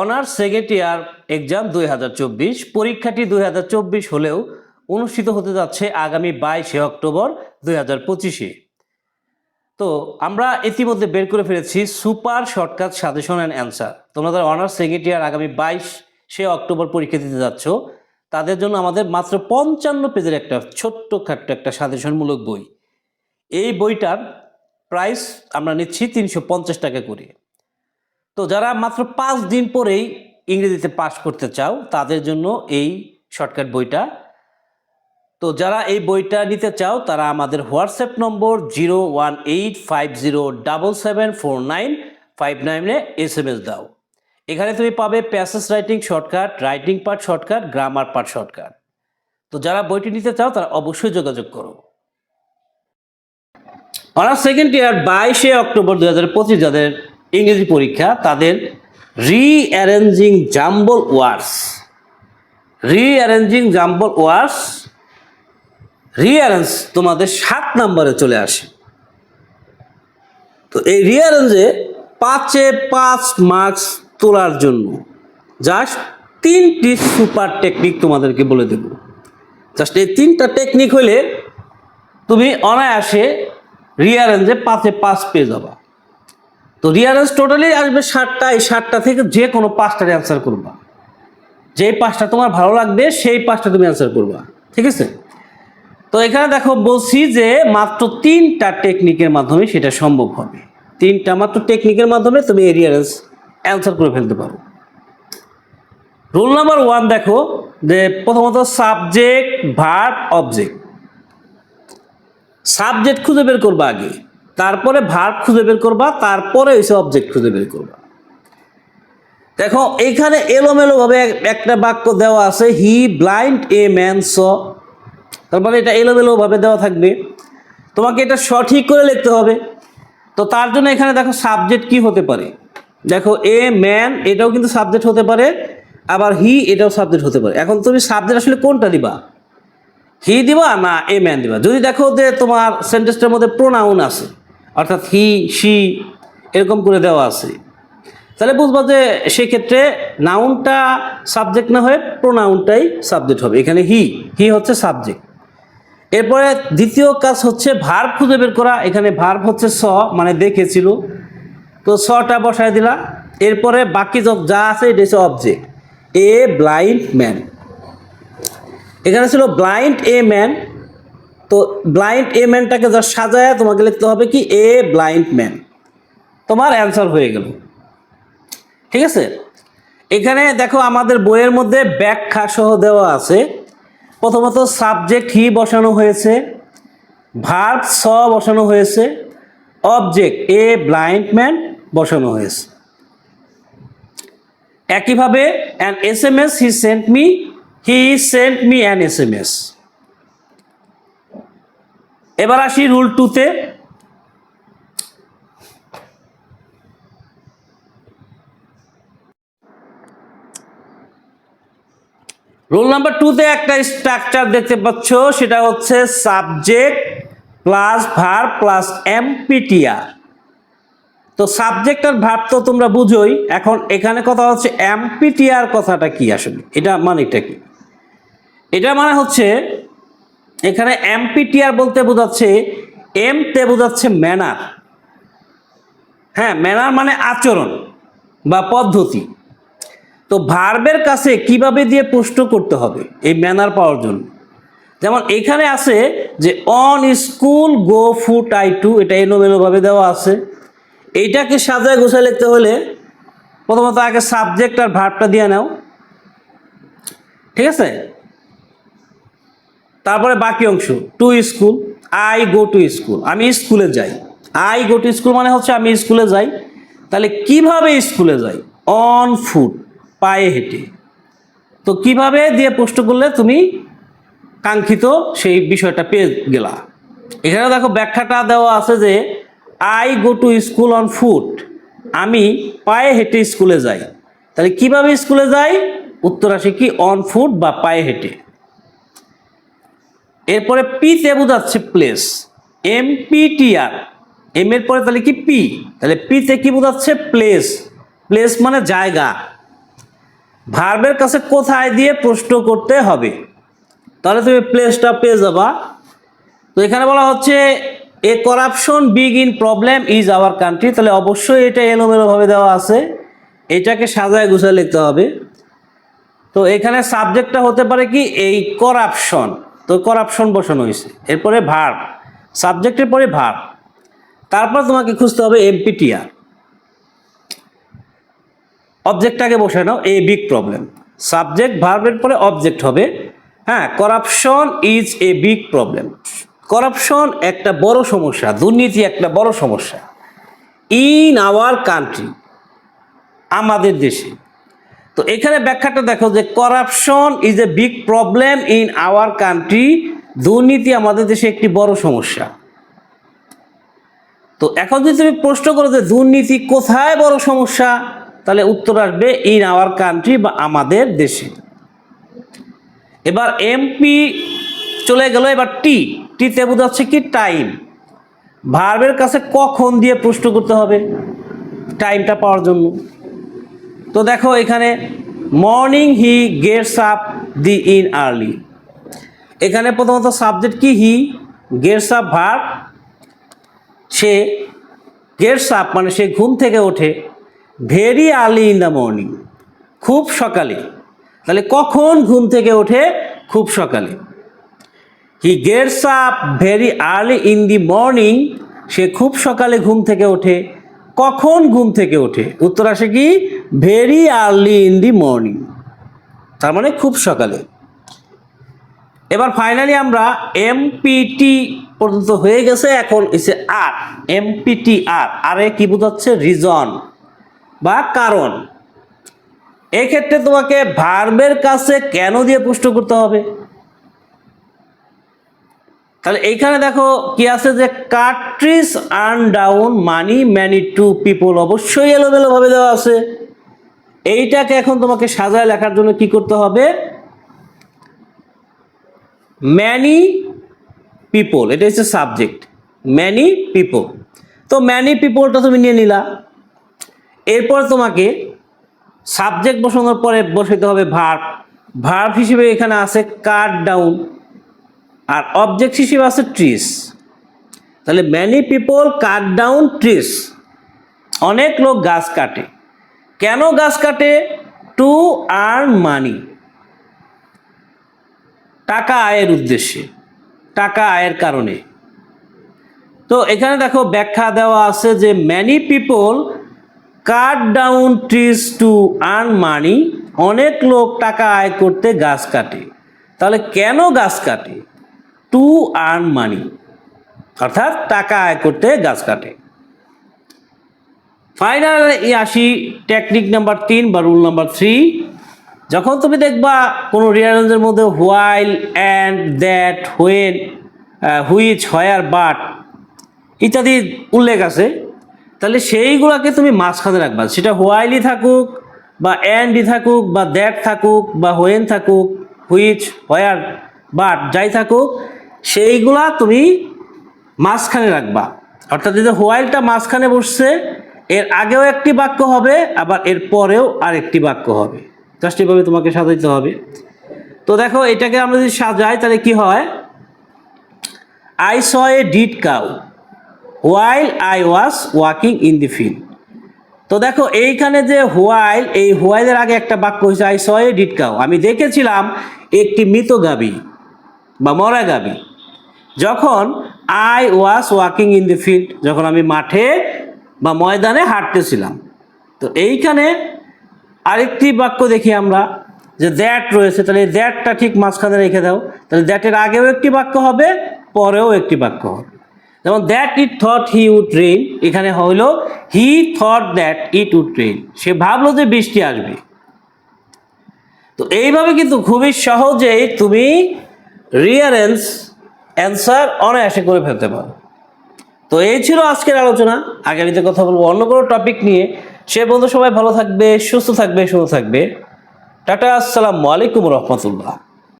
Honours second year exam দুই হাজার চব্বিশ, পরীক্ষাটি দুই হাজার চব্বিশ হলেও অনুষ্ঠিত হতে যাচ্ছে আগামী বাইশে অক্টোবর দুই হাজার পঁচিশে। তো আমরা ইতিমধ্যে বের করে ফেলেছি super shortcut suggestion and answer. তোমরা অনার্স সেকেন্ড ইয়ার আগামী বাইশে অক্টোবর পরীক্ষা দিতে যাচ্ছ, তাদের জন্য আমাদের মাত্র পঞ্চান্ন পেজের একটা ছোট্ট খাট্ট একটা সাজেশনমূলক বই। এই বইটার প্রাইস আমরা নিচ্ছি তিনশো পঞ্চাশ টাকা করে। তো যারা মাত্র পাঁচ দিন পরেই ইংরেজিতে পাশ করতে চাও, তাদের জন্য এই শর্টকাট বইটা। তো যারা এই বইটা নিতে চাও, তারা আমাদের WhatsApp number zero one eight five zero double seven four nine five নাইনে এস এম এস দাও। এখানে তুমি পাবে passage writing shortcut, writing part shortcut, grammar part shortcut. তো যারা বইটি নিতে চাও, তারা অবশ্যই যোগাযোগ করো। অনার্স সেকেন্ড ইয়ার বাইশে অক্টোবর দু হাজার পঁচিশ, যাদের ইংরেজি পরীক্ষা, তাদের rearranging jumble words rearranging jumble words rearrange তোমাদের সাত নম্বরে চলে আসে। তো এই রিঅ্যারেঞ্জে পাঁচে পাঁচ মার্কস তোলার জন্য জাস্ট তিনটি সুপার টেকনিক তোমাদেরকে বলে দেব। জাস্ট এই তিনটা টেকনিক হলে তুমি অনায়াসে রিয়ারেঞ্জে পাঁচে পাঁচ পেয়ে যাবা। তো রিয়ারেন্স টোটালি আসবে ষাটটা এই ষাটটা থেকে যে কোনো পাঁচটার অ্যান্সার করবা। যে পাঁচটা তোমার ভালো লাগবে, সেই পাঁচটা তুমি অ্যান্সার করবা। ঠিক আছে? তো এখানে দেখো, বলছি যে মাত্র তিনটা টেকনিকের মাধ্যমে সেটা সম্ভব হবে। তিনটা মাত্র টেকনিকের মাধ্যমে তুমি রিয়ারেঞ্জ অ্যান্সার করে ফেলতে পারো। রুল নাম্বার ওয়ান দেখো, যে প্রথমত সাবজেক্ট ভার্ব অবজেক্ট সাবজেক্ট খুঁজে বের করবা আগে। তারপরে ভার্ব খুঁজে বের করবা, তারপরে এসে অবজেক্ট খুঁজে বের করবা। দেখো, এখানে এলোমেলো ভাবে একটা বাক্য দেওয়া আছে হি ব্লাইন্ড এ ম্যান স তারপরে এটা এলোমেলো ভাবে দেওয়া থাকবে। তোমাকে এটা সঠিক করে লিখতে হবে। তো তার জন্য এখানে দেখো সাবজেক্ট কি হতে পারে। দেখো এ ম্যান এটাও কিন্তু সাবজেক্ট হতে পারে, আবার হি এটাও সাবজেক্ট হতে পারে। এখন তুমি সাবজেক্ট আসলে কোনটা দিবা? হি দিবা না এ ম্যান দিবা? যদি দেখো যে তোমার সেন্টেন্সটার মধ্যে প্রোনাউন আছে অর্থাৎ হি সি এরকম করে দেওয়া আছে। তাহলে বুঝবা যে সেক্ষেত্রে নাউনটা সাবজেক্ট না হয়ে প্রোনাউনটাই সাবজেক্ট হবে। এখানে হি হি হচ্ছে সাবজেক্ট এরপরে দ্বিতীয় কাজ হচ্ছে ভার্ব খুঁজে বের করা। এখানে ভার্ব হচ্ছে স মানে দেখেছিল। তো সটা বসায় দিলা। এরপরে বাকি যা আছে, এটা হচ্ছে অবজেক্ট এ ব্লাইন্ড ম্যান এখানে ছিল ব্লাইন্ড এ ম্যান তো ব্লাইন্ড এ ম্যানটাকে যা সাজায় তোমাকে লিখতে হবে কি এ ব্লাইন্ড ম্যান তোমার অ্যান্সার হয়ে গেল। ঠিক আছে? এখানে দেখো আমাদের বইয়ের মধ্যে ব্যাখ্যা সহ দেওয়া আছে। প্রথমত সাবজেক্ট হি বসানো হয়েছে ভার্ব স বসানো হয়েছে অবজেক্ট এ ব্লাইন্ড ম্যান বসানো হয়েছে। একইভাবে an S M S he sent me he sent me an S M S এবার আসি রুল টুতে। রোল নাম্বার টুতে একটা স্ট্রাকচার দেখতে পাচ্ছ, সেটা হচ্ছে subject plus verb plus MPTR. তো সাবজেক্ট আর ভার্ব তো তোমরা বুঝোই, এখন এখানে কথা হচ্ছে এমপিটিআর কথাটা কি আসলে? এটা মানেটা কি? এটা মানে হচ্ছে এখানে এমপিটিআর বলতে বোঝাচ্ছে, এম তে বোঝাচ্ছে ম্যানার হ্যাঁ ম্যানার মানে আচরণ বা পদ্ধতি। তো ভার্বের কাছে কীভাবে দিয়ে প্রশ্ন করতে হবে এই ম্যানার পাওয়ার জন্য? যেমন এখানে আছে যে on school go foot I to এটা এলোমেলোভাবে দেওয়া আছে। এইটাকে সাজায় গোছায় লিখতে হলে প্রথমত আগে সাবজেক্ট আর ভার্বটা দিয়ে নাও। ঠিক আছে? তারপরে বাকি অংশ to school I go to school আমি স্কুলে যাই। আই গো টু স্কুল মানে হচ্ছে আমি স্কুলে যাই। তাহলে কীভাবে স্কুলে যাই? অন ফুট পায়ে হেঁটে। তো কীভাবে দিয়ে প্রশ্ন করলে তুমি কাঙ্ক্ষিত সেই বিষয়টা পেয়ে গেলা? এখানে দেখো ব্যাখ্যাটা দেওয়া আছে যে I go to school on foot আমি পায়ে হেঁটে স্কুলে যাই। তাহলে কীভাবে স্কুলে যাই? উত্তর আসে কি অন ফুট বা পায়ে হেঁটে। এরপরে পিতে বোঝাচ্ছে place M P T R M এর পরে তাহলে কি পি তাহলে পিতে কি বোঝাচ্ছে প্লেস প্লেস মানে জায়গা। ভার্বের কাছে কোথায় দিয়ে প্রশ্ন করতে হবে? তাহলে তুমি প্লেসটা পেয়ে যাবা। তো এখানে বলা হচ্ছে a corruption big in problem is our country তাহলে অবশ্যই এটা এলোমেলোভাবে দেওয়া আছে। এটাকে সাজায় গুছায় লিখতে হবে। তো এখানে সাবজেক্টটা হতে পারে কি? এই করাপশন তো করাপশন বসানো হয়েছে। এরপরে ভার সাবজেক্টের পরে ভার। তারপর তোমাকে খুঁজতে হবে এমপিটিআর অবজেক্টটাকে বসে নাও এ বিগ প্রবলেম সাবজেক্ট ভার্বের পরে অবজেক্ট হবে হ্যাঁ corruption is a big problem corruption একটা বড় সমস্যা, দুর্নীতি একটা বড় সমস্যা। ইন আওয়ার কান্ট্রি আমাদের দেশে তো এখানে ব্যাখ্যাটা দেখো যে corruption is a big problem in our country দুর্নীতি আমাদের দেশে একটি বড় সমস্যা। তো এখন যদি তুমি প্রশ্ন করো যে দুর্নীতি কোথায় বড় সমস্যা, তাহলে উত্তর আসবে ইন আওয়ার কান্ট্রি বা আমাদের দেশে। এবার এমপি চলে গেল, এবার টি টিতে বোঝাচ্ছে কি টাইম ভার্বের কাছে কখন দিয়ে প্রশ্ন করতে হবে? টাইমটা পাওয়ার জন্য। তো দেখো এখানে morning he gets up the in early এখানে প্রথমত সাবজেক্ট কি হি গেটস আপ ভার্ব সে গেটস আপ মানে সে ঘুম থেকে ওঠে very early in the morning খুব সকালে। তাহলে কখন ঘুম থেকে ওঠে? খুব সকালে। He gets up very early in the morning সে খুব সকালে ঘুম থেকে ওঠে। কখন ঘুম থেকে ওঠে? উত্তর আসে কি? Very early in the morning তার মানে খুব সকালে। এবার ফাইনালি আমরা এমপিটি পর্যন্ত হয়ে গেছে, এখন এসে আর এমপিটি আর আরে কি বোঝাচ্ছে? রিজন বা কারণ। এক্ষেত্রে তোমাকে ভার্বের কাছে কেন দিয়ে পুষ্ট করতে হবে? তাহলে এইখানে দেখো কি আছে যে cartridge earn down money many to people অবশ্যই এলোমেলোভাবে দেওয়া আছে। এইটাকে এখন তোমাকে সাজায় লেখার জন্য কি করতে হবে? ম্যানি পিপল, এটা হচ্ছে সাবজেক্ট। Many people. তো ম্যানি পিপলটা তুমি নিয়ে নিলা। এরপর তোমাকে সাবজেক্ট বসানোর পরে বসাইতে হবে ভার্ব। ভার্ব হিসেবে এখানে আছে কাট ডাউন। আর অবজেক্ট হিসেবে আছে ট্রিস তাহলে many people cut down trees অনেক লোক গাছ কাটে। কেন গাছ কাটে? টু আর্ন মানি টাকা আয়ের উদ্দেশ্যে। টাকা আয়ের কারণে। তো এখানে দেখো ব্যাখ্যা দেওয়া আছে যে many people cut down trees to earn money অনেক লোক টাকা আয় করতে গাছ কাটে। তাহলে কেন গাছ কাটে? টু আর্ন মানি, অর্থাৎ টাকা আয় করতে গাছ কাটে। ফাইনাল আসি টেকনিক নাম্বার তিন বা রুল নাম্বার থ্রি। যখন তুমি দেখবা কোনো রিয়ারেঞ্জের মধ্যে while, and, that, when which where but ইত্যাদি উল্লেখ আছে, তাহলে সেইগুলোকে তুমি মাঝখানে রাখবা। সেটা হোয়াইলই থাকুক বা অ্যান্ডই থাকুক বা দ্যাট থাকুক বা হোয়েন থাকুক, হুইচ হয়ার বাট, যাই থাকুক সেইগুলা তুমি মাঝখানে রাখবা। অর্থাৎ যদি হোয়াইলটা মাঝখানে বসছে, এর আগেও একটি বাক্য হবে, আবার এর পরেও আরেকটি বাক্য হবে। জাস্ট এভাবে তোমাকে সাজাইতে হবে। তো দেখো, এটাকে আমরা যদি সাজাই, তাহলে কি হয়? I saw a dead cow while I was walking in the field তো দেখো, এইখানে যে হোয়াইল এই হোয়াইলের আগে একটা বাক্য হয়েছে I saw a dead cow আমি দেখেছিলাম, একটি মৃত গাবি বা মরা গাবি যখন I was walking in the field যখন আমি মাঠে বা ময়দানে হাঁটতেছিলাম, তো এইখানে আরেকটি বাক্য দেখি আমরা, যে দ্যাট রয়েছে, তাহলে দ্যাটটা ঠিক মাঝখানে রেখে দাও, তাহলে দ্যাটের আগেও একটি বাক্য হবে, পরেও একটি বাক্য হবে। যেমন that it thought he would rain এখানে while he thought that it would rain সে ভাবলো যে বৃষ্টি আসবে। তো এইভাবে কিন্তু খুবই সহজেই তুমি রিয়ারেন্স অ্যান্সার অনায়াসে করে ফেলতে পারো। তো এই ছিল আজকের আলোচনা। আগামীতে কথা বলব অন্য কোনো টপিক নিয়ে। সে বন্ধু সবাই ভালো থাকবে, সুস্থ থাকবে সুস্থ থাকবে। টাটা, আসসালামু আলাইকুম রহমতুল্লাহ।